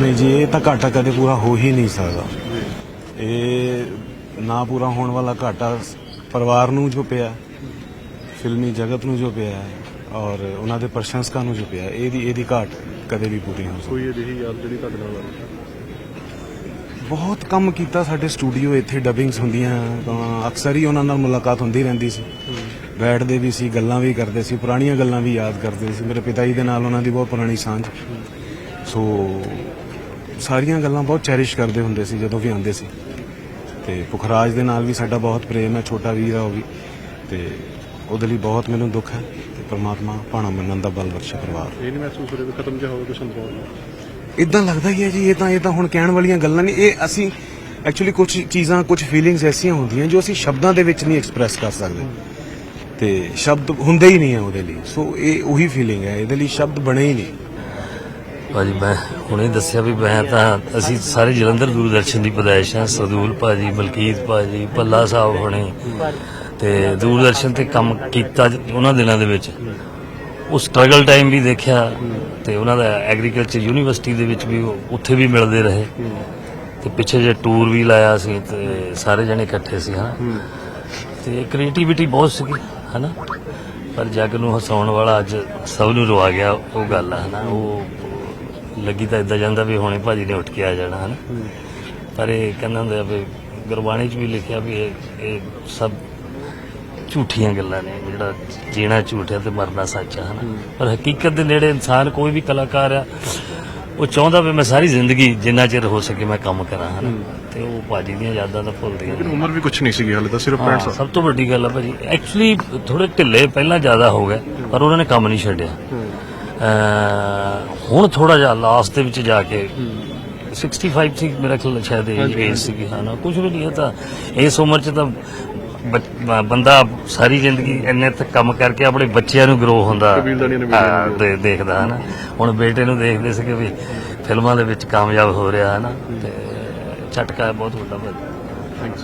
ਨਹੀਂ ਜੀ ਇਹ ਤਾਂ ਘਾਟਾ ਕਦੇ ਪੂਰਾ ਹੋ ਹੀ ਨਹੀਂ ਸਕਦਾ। ਇਹ ਨਾ ਪੂਰਾ ਹੋਣ ਵਾਲਾ ਘਾਟਾ ਪਰਿਵਾਰ ਨੂੰ ਜੋ ਪਿਆ ਫਿਲਮੀ ਜਗਤ ਨੂੰ ਜੋ ਪਿਆ ਹੈ ਔਰ ਉਹਨਾਂ ਦੇ ਪ੍ਰਸ਼ੰਸਕਾਂ ਨੂੰ ਜੋ ਪਿਆ ਇਹਦੀ ਇਹਦੀ ਘਾਟ ਕਦੇ ਵੀ ਪੂਰੀ ਨਹੀਂ ਹੋ ਸਕਦੀ। ਕੋਈ ਅਜਿਹੀ ਯਾਦ ਜਿਹੜੀ ਤੁਹਾਡੇ ਨਾਲ ਬਹੁਤ ਕੰਮ ਕੀਤਾ ਸਾਡੇ ਸਟੂਡੀਓ ਇੱਥੇ ਡਬਿੰਗਸ ਹੁੰਦੀਆਂ ਤਾਂ ਅਕਸਰ ਹੀ ਉਹਨਾਂ ਨਾਲ ਮੁਲਾਕਾਤ ਹੁੰਦੀ ਰਹਿੰਦੀ ਸੀ। ਬੈਠਦੇ ਵੀ ਸੀ ਗੱਲਾਂ ਵੀ ਕਰਦੇ ਸੀ ਪੁਰਾਣੀਆਂ ਗੱਲਾਂ ਵੀ ਯਾਦ ਕਰਦੇ ਸੀ। ਮੇਰੇ ਪਿਤਾ ਜੀ ਦੇ ਨਾਲ ਉਹਨਾਂ ਦੀ ਬਹੁਤ ਪੁਰਾਣੀ ਸਾਂਝ। ਸੋ ਸਾਰੀਆਂ ਗੱਲਾਂ ਬਹੁਤ ਚੈਰਿਸ਼ ਕਰਦੇ ਹੁੰਦੇ ਸੀ ਜਦੋਂ ਵੀ ਆਉਂਦੇ ਸੀ। ਤੇ ਪੁਖਰਾਜ ਦੇ ਨਾਲ ਵੀ ਸਾਡਾ ਬਹੁਤ ਪ੍ਰੇਮ ਹੈ ਛੋਟਾ ਵੀਰ ਆ ਉਹ ਵੀ। ਤੇ ਉਹਦੇ ਲਈ ਬਹੁਤ ਮੈਨੂੰ ਦੁੱਖ ਹੈ ਤੇ ਪ੍ਰਮਾਤਮਾ ਭਾਣਾ ਮੰਨਣ ਦਾ ਬਲ ਬਖਸ਼ੇ ਪਰਿਵਾਰ। ਇਹ ਨਹੀਂ ਮਹਿਸੂਸ ਹੋ ਰਿਹਾ ਵੀ ਖਤਮ ਜਿਹਾ ਹੋਵੇ ਕੁਛ ਅੰਦਰ। ਇਦਾਂ ਲੱਗਦਾ ਹੀ ਹੈ ਜੀ ਇਹ ਤਾਂ ਇਹ ਤਾਂ ਹੁਣ ਕਹਿਣ ਵਾਲੀਆਂ ਗੱਲਾਂ ਨਹੀਂ ਇਹ ਅਸੀਂ ਐਕਚੁਅਲੀ ਕੁਝ ਚੀਜ਼ਾਂ ਕੁਝ ਫੀਲਿੰਗਸ ਐਸੀਆਂ ਹੁੰਦੀਆਂ ਜੋ ਅਸੀਂ ਸ਼ਬਦਾਂ ਦੇ ਵਿੱਚ ਨਹੀਂ ਐਕਸਪ੍ਰੈਸ ਕਰ ਸਕਦੇ। ਤੇ ਸ਼ਬਦ ਹੁੰਦੇ ਹੀ ਨਹੀਂ ਹੈ ਉਹਦੇ ਲਈ। ਸੋ ਇਹ ਉਹੀ ਫੀਲਿੰਗ ਹੈ ਇਹਦੇ ਲਈ ਸ਼ਬਦ ਬਣੇ ਹੀ ਨਹੀਂ। ਭਾਜੀ, ਮੈਂ ਹੁਣੇ ਦੱਸਿਆ ਵੀ ਮੈਂ ਤਾਂ ਅਸੀਂ ਸਾਰੇ ਜਲੰਧਰ ਦੂਰਦਰਸ਼ਨ ਦੀ ਪਦਾਇਸ਼ ਹਾਂ, ਸਦੂਲ ਭਾਜੀ, ਮਲਕੀਤ ਭਾਜੀ ਪੱਲਾ ਸਾਹਿਬ ਹੁਣੇ। ਤੇ ਦੂਰਦਰਸ਼ਨ ਤੇ ਕੰਮ ਕੀਤਾ ਉਹਨਾਂ ਦਿਨਾਂ ਦੇ ਵਿੱਚ। ਉਹ ਸਟਰਗਲ ਟਾਈਮ ਵੀ ਦੇਖਿਆ ਤੇ ਉਹਨਾਂ ਦਾ ਐਗਰੀਕਲਚਰ ਯੂਨੀਵਰਸਿਟੀ ਦੇ ਵਿੱਚ ਵੀ ਉੱਥੇ ਵੀ ਮਿਲਦੇ ਰਹੇ। ਤੇ ਪਿੱਛੇ ਜੇ ਟੂਰ ਵੀ ਲਾਇਆ ਸੀ ਤੇ ਸਾਰੇ ਜਣੇ ਇਕੱਠੇ ਸੀ ਹਾਂ ਤੇ ਕ੍ਰੀਏਟੀਵਿਟੀ ਬਹੁਤ ਸੀਗੀ, ਹਨਾ। ਪਰ ਜੱਗ ਨੂੰ ਹਸਾਉਣ ਵਾਲਾ ਅੱਜ ਸਭ ਨੂੰ ਰਵਾ ਗਿਆ ਉਹ ਗੱਲ ਹੈ ਹਨਾ। ਉਹ ਲੱਗੀ ਤਾਂ ਇਦਾਂ ਜਾਂਦਾ ਵੀ ਹੁਣੇ ਭਾਜੀ ਨੇ ਉੱਠ ਕੇ ਆ ਜਾਣਾ ਹਨਾ? ਪਰ ਇਹ ਕਹਿੰਦਾ ਹੁੰਦਾ ਵੀ ਗੁਰਬਾਣੀ 'ਚ ਵੀ ਲਿਖਿਆ ਵੀ ਇਹ ਇਹ ਸਭ ਝੂਠੀਆਂ ਗੱਲਾਂ ਨੇ ਜਿਹੜਾ ਜੀਣਾ ਝੂਠ ਹੈ ਤੇ ਮਰਨਾ ਸੱਚ ਹੈ ਹਨਾ? ਪਰ ਹਕੀਕਤ ਦੇ ਨੇੜੇ ਇਨਸਾਨ ਕੋਈ ਵੀ ਕਲਾਕਾਰ ਆ ਉਹ ਚਾਹੁੰਦਾ ਵੀ ਮੈਂ ਸਾਰੀ ਜ਼ਿੰਦਗੀ ਜਿੰਨਾ ਚਿਰ ਹੋ ਸਕੇ ਮੈਂ ਕੰਮ ਕਰਾਂ ਹਨਾ? ਤੇ ਉਹ ਭਾਜੀ ਦੀਆਂ ਯਾਦਾਂ ਤਾਂ ਭੁੱਲਦੀਆਂ ਲੇਕਿਨ ਉਮਰ ਵੀ ਕੁਛ ਨਹੀਂ ਸੀਗੀ ਹਾਲੇ ਤਾਂ ਸਿਰਫ 65 ਹਾਂ, ਸਾਲ। ਸਭ ਤੋਂ ਵੱਡੀ ਗੱਲ ਆ ਭਾਜੀ ਐਕਚੁਅਲੀ ਥੋੜੇ ਢਿੱਲੇ ਪਹਿਲਾਂ ਜ਼ਿਆਦਾ ਹੋ ਗਏ ਪਰ ਉਹਨਾਂ ਨੇ ਕੰਮ ਨਹੀਂ ਛੱਡਿਆ। ਹੁਣ ਥੋੜਾ ਜਿਹਾ ਲਾਸਟ ਦੇ ਵਿੱਚ ਜਾ ਕੇ 65 ਸੀ ਮੇਰਾ ਖਿਆਲ ਸ਼ਾਇਦ ਏਜ ਸੀਗੀ। ਹਾਂ ਨਾ ਕੁਝ ਵੀ ਨਹੀਂ ਇਹ ਤਾਂ ਇਸ ਉਮਰ 'ਚ ਤਾਂ ਬੰਦਾ ਸਾਰੀ ਜ਼ਿੰਦਗੀ ਇੰਨੇ ਤੱਕ ਕੰਮ ਕਰਕੇ ਆਪਣੇ ਬੱਚਿਆਂ ਨੂੰ ਗਰੋ ਹੁੰਦਾ ਹਾਂ, ਦੇਖਦਾ ਹੈ ਨਾ। ਹੁਣ ਬੇਟੇ ਨੂੰ ਦੇਖਦੇ ਸੀ ਕਿ ਵੀ ਫਿਲਮਾਂ ਦੇ ਵਿੱਚ ਕਾਮਯਾਬ ਹੋ ਰਿਹਾ ਹੈ ਨਾ ਤੇ ਝਟਕਾ ਬਹੁਤ ਵੱਡਾ ਭਾਜੀ